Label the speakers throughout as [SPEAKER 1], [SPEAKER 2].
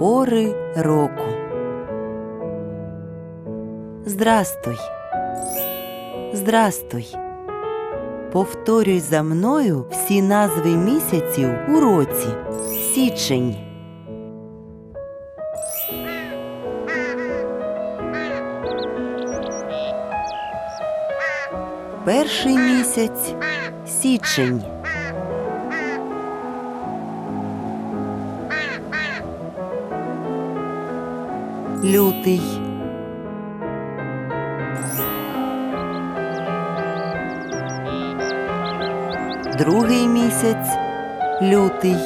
[SPEAKER 1] Пори року. Здрастуй. Здрастуй. Повторюй за мною всі назви місяців у році. Січень. Перший місяць січень. Лютий. Другий місяць лютий.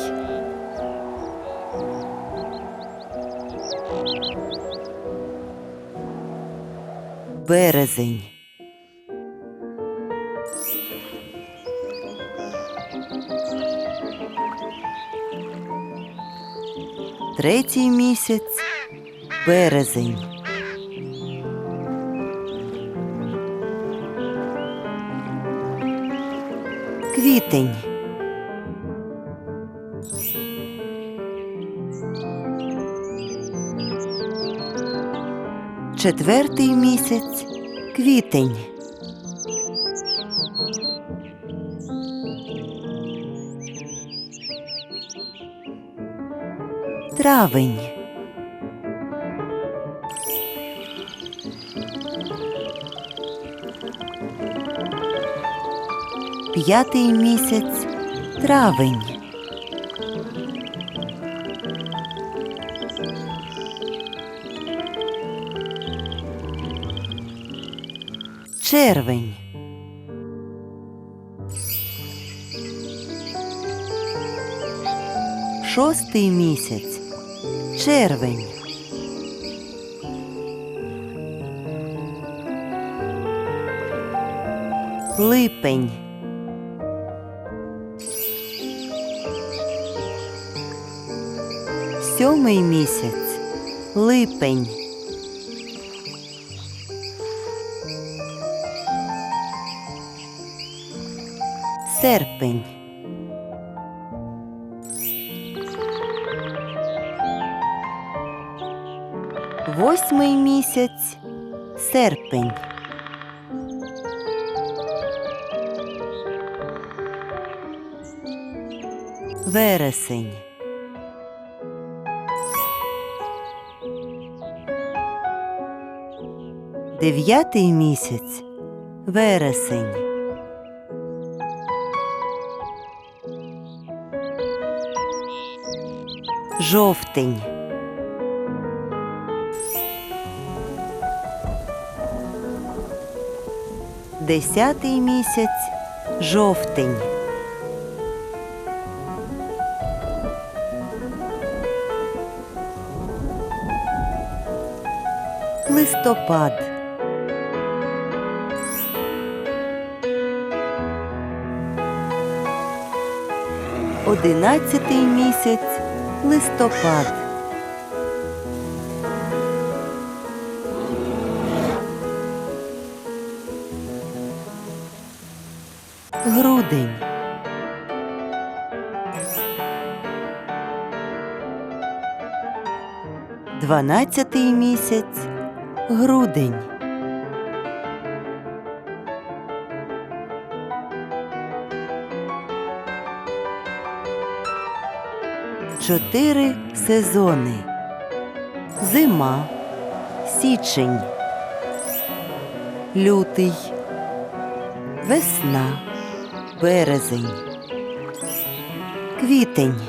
[SPEAKER 1] Березень. Третій місяць березень. Квітень. Четвертий місяць квітень. Травень. П'ятий місяць травень. Червень. Шостий місяць червень. Липень. Сьомий місяць липень. Серпень. Восьмий місяць серпень. Вересень. Дев'ятий місяць вересень. Жовтень. Десятий місяць жовтень. Листопад. Одинадцятий місяць листопад. Грудень. Дванадцятий місяць грудень. Чотири сезони. Зима, січень, лютий, весна, березень, квітень,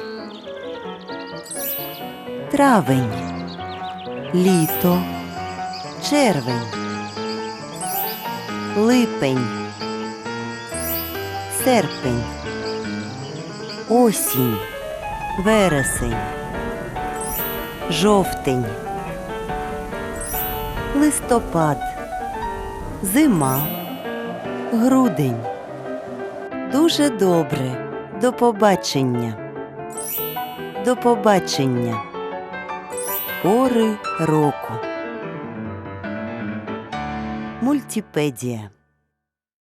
[SPEAKER 1] травень, літо, червень, липень, серпень, осінь, вересень, жовтень, листопад, зима, грудень. Дуже добре. До побачення. До побачення. Пори року. Мультипедія.